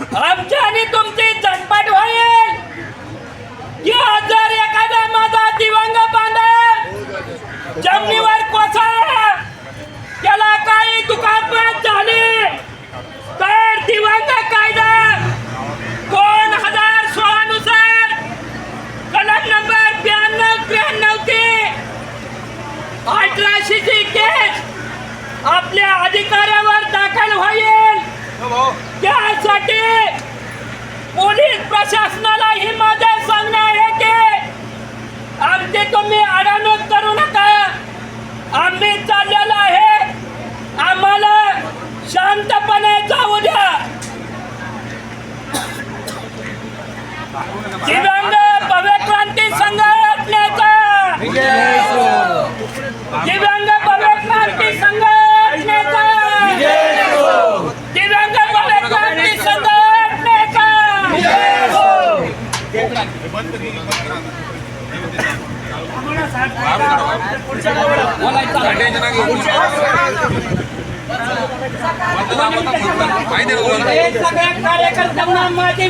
आमच्या आणि तुमची झटपट होईल. की जर एखादा माझा दिवंग बांधव जमिनीवर कोसळला. त्याला काही दुखापत झाली. तर दिवंग कायदा दोन हजार सोळा नुसार कलम नंबर ब्याण्णव त्र्याण्णव ते अठराशेची केस आपल्या अधिकाऱ्यावर दाखल होईल. आम्ही आहे. आम्हाला शांतपणे जाऊ द्या. दिव्यांग भव्य क्रांती संघटनेचा दिव्यांग भव्य क्रांती संघटनेचा दिव्यांग भव्य क्रांती संघटनेचा सगळ्या कार्यकर्त्यांना माझी